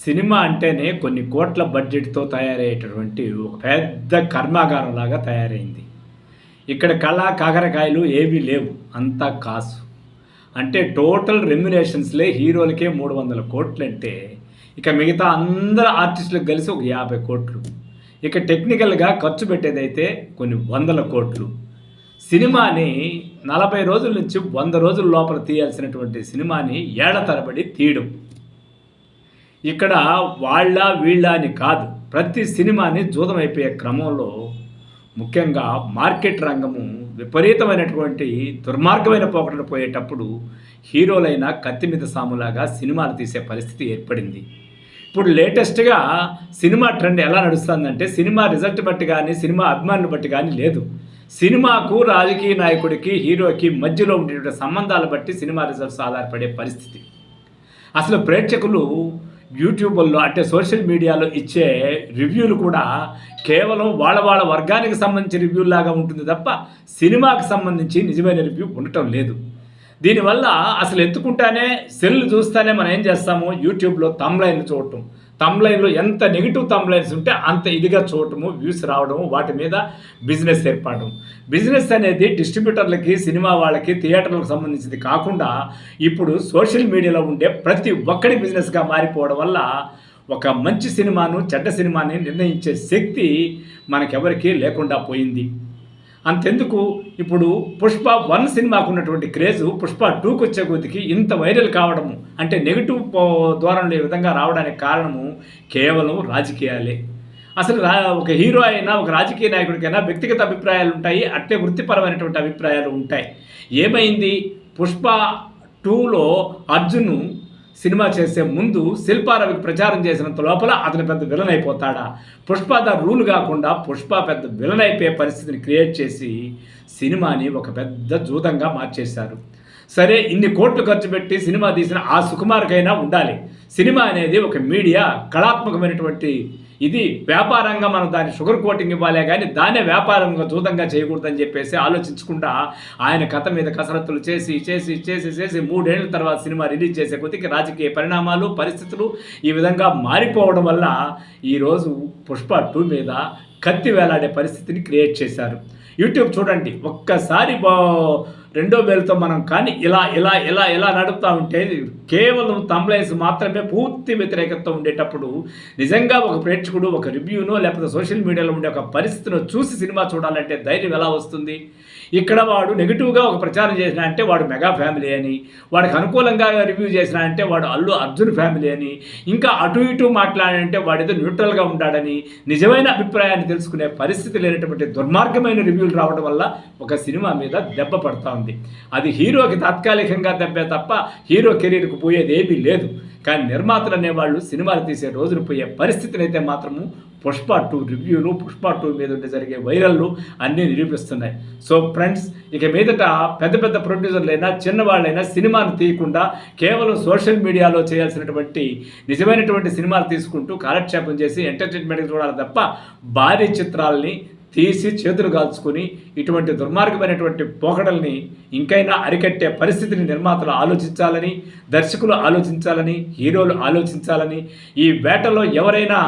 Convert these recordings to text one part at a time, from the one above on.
Cinema అంటేనే కొన్ని కోట్ల బడ్జెట్తో తయారయ్యేటటువంటి ఒక పెద్ద కర్మాగారం లాగా తయారైంది. ఇక్కడ కళ కాకరకాయలు ఏవీ లేవు అంతా కాసు. అంటే టోటల్ రెమ్యునేషన్స్లే హీరోలకే మూడు వందల కోట్లు అంటే ఇక మిగతా అందరు ఆర్టిస్టులకు కలిసి ఒక యాభై కోట్లు. ఇక టెక్నికల్గా ఖర్చు పెట్టేదైతే కొన్ని వందల కోట్లు. సినిమాని నలభై రోజుల నుంచి వంద రోజుల లోపల తీయాల్సినటువంటి సినిమాని ఏళ్ళ తరబడి తీయడం. ఇక్కడ వాళ్ళ వీళ్ళ అని కాదు ప్రతి సినిమాని జూదం అయిపోయే క్రమంలో ముఖ్యంగా మార్కెట్ రంగము విపరీతమైనటువంటి దుర్మార్గమైన పోకడలు పోయేటప్పుడు హీరోలైన కత్తి మీద సాములాగా సినిమాలు తీసే పరిస్థితి ఏర్పడింది. ఇప్పుడు లేటెస్ట్గా సినిమా ట్రెండ్ ఎలా నడుస్తుందంటే సినిమా రిజల్ట్ బట్టి కానీ సినిమా అభిమానులు బట్టి కానీ లేదు. సినిమాకు రాజకీయ నాయకుడికి హీరోకి మధ్యలో ఉండేటువంటి సంబంధాలు బట్టి సినిమా రిజల్ట్స్ ఆధారపడే పరిస్థితి. అసలు ప్రేక్షకులు యూట్యూబ్లో అంటే సోషల్ మీడియాలో ఇచ్చే రివ్యూలు కూడా కేవలం వాళ్ళ వాళ్ళ వర్గానికి సంబంధించిన రివ్యూలాగా ఉంటుంది తప్ప సినిమాకి సంబంధించి నిజమైన రివ్యూ ఉండటం లేదు. దీనివల్ల అసలు ఎత్తుకుంటానే సెల్ చూస్తానే మనం ఏం చేస్తాము? యూట్యూబ్లో తమ్లైన్ చూడటం. తమ్లైన్లో ఎంత నెగిటివ్ తమ్లైన్స్ ఉంటే అంత ఇదిగా చూడటము వ్యూస్ రావడము వాటి మీద బిజినెస్ ఏర్పడడం బిజినెస్ అనేది డిస్ట్రిబ్యూటర్లకి సినిమా వాళ్ళకి థియేటర్లకు సంబంధించింది కాకుండా ఇప్పుడు సోషల్ మీడియాలో ఉండే ప్రతి ఒక్కడి బిజినెస్గా మారిపోవడం వల్ల ఒక మంచి సినిమాను చెడ్డ సినిమాని నిర్ణయించే శక్తి మనకెవరికీ లేకుండా పోయింది. అంతెందుకు? ఇప్పుడు పుష్ప వన్ సినిమాకు ఉన్నటువంటి క్రేజ్ పుష్ప టూకి వచ్చే కొద్దికి ఇంత వైరల్ కావడము అంటే నెగిటివ్ ద్వారంలో ఈ విధంగా రావడానికి కారణము కేవలం రాజకీయాలే. అసలు రా ఒక హీరో అయినా ఒక రాజకీయ నాయకుడికైనా వ్యక్తిగత అభిప్రాయాలు ఉంటాయి అట్టే వృత్తిపరమైనటువంటి అభిప్రాయాలు ఉంటాయి. ఏమైంది? పుష్ప టూలో అర్జున్ సినిమా చేసే ముందు శిల్పారవికి ప్రచారం చేసినంత లోపల అతను పెద్ద విలన్ అయిపోతాడా? పుష్ప ద రూల్ కాకుండా పుష్ప పెద్ద విలన్ అయిపోయే పరిస్థితిని క్రియేట్ చేసి సినిమాని ఒక పెద్ద జూదంగా మార్చేశారు. సరే ఇన్ని కోట్లు ఖర్చు పెట్టి సినిమా తీసిన ఆ సుకుమార్కైనా ఉండాలి. సినిమా అనేది ఒక మీడియా కళాత్మకమైనటువంటి ఇది వ్యాపారంగా మనం దాన్ని షుగర్ కోటింగ్ ఇవ్వాలే కానీ దాన్నే వ్యాపారంగా దూతంగా చేయకూడదని చెప్పేసి ఆలోచించకుండా ఆయన కథ మీద కసరత్తులు చేసి చేసి చేసి చేసి మూడేళ్ళ తర్వాత సినిమా రిలీజ్ చేసే కొద్దికి రాజకీయ పరిణామాలు పరిస్థితులు ఈ విధంగా మారిపోవడం వల్ల ఈరోజు పుష్ప టూ మీద కత్తి వేలాడే పరిస్థితిని క్రియేట్ చేశారు. యూట్యూబ్ చూడండి ఒక్కసారి బా రెండో వేలతో మనం కానీ ఇలా ఇలా ఇలా ఇలా నడుపుతా ఉంటే కేవలం తమ్లైన్స్ మాత్రమే పూర్తి వ్యతిరేకత ఉండేటప్పుడు నిజంగా ఒక ప్రేక్షకుడు ఒక రివ్యూనో లేకపోతే సోషల్ మీడియాలో ఉండే ఒక పరిస్థితిని చూసి సినిమా చూడాలంటే ధైర్యం ఎలా వస్తుంది? ఇక్కడ వాడు నెగిటివ్గా ఒక ప్రచారం చేసిన అంటే వాడు మెగా ఫ్యామిలీ అని వాడికి అనుకూలంగా రివ్యూ చేసిన అంటే వాడు అల్లు అర్జున్ ఫ్యామిలీ అని ఇంకా అటు ఇటు మాట్లాడంటే వాడితో న్యూట్రల్గా ఉంటాడని నిజమైన అభిప్రాయాన్ని తెలుసుకునే పరిస్థితి లేనటువంటి దుర్మార్గమైన రివ్యూలు రావడం వల్ల ఒక సినిమా మీద దెబ్బ పడతా ఉంది అది హీరోకి తాత్కాలికంగా దెబ్బే తప్ప హీరో కెరీర్కు పోయేది ఏమీ లేదు. కానీ నిర్మాతలు అనేవాళ్ళు సినిమాలు తీసే రోజులు పోయే పరిస్థితిని అయితే మాత్రము పుష్ప టూ రివ్యూలు పుష్ప టూ మీద ఉంటే జరిగే వైరల్లు అన్నీ నిరూపిస్తున్నాయి. సో ఫ్రెండ్స్ ఇక మీదట పెద్ద పెద్ద ప్రొడ్యూసర్లైనా చిన్నవాళ్ళైనా సినిమాను తీయకుండా కేవలం సోషల్ మీడియాలో చేయాల్సినటువంటి నిజమైనటువంటి సినిమాలు తీసుకుంటూ కాలక్షేపం చేసి ఎంటర్టైన్మెంట్కి చూడాలి తప్ప భారీ చిత్రాలని తీసి చేతులు కాల్చుకుని ఇటువంటి దుర్మార్గమైనటువంటి పోకడల్ని ఇంకైనా అరికట్టే పరిస్థితిని నిర్మాతలు ఆలోచించాలని దర్శకులు ఆలోచించాలని హీరోలు ఆలోచించాలని ఈ వేటలో ఎవరైనా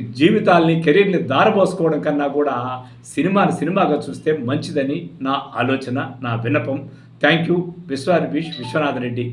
జీవితాల్ని కెరీర్ని దారబోసుకోవడం కన్నా కూడా సినిమాని సినిమాగా చూస్తే మంచిదని నా ఆలోచన నా విన్నపం. Thank you. విశ్వారి విశ్వనాథ్ రెడ్డి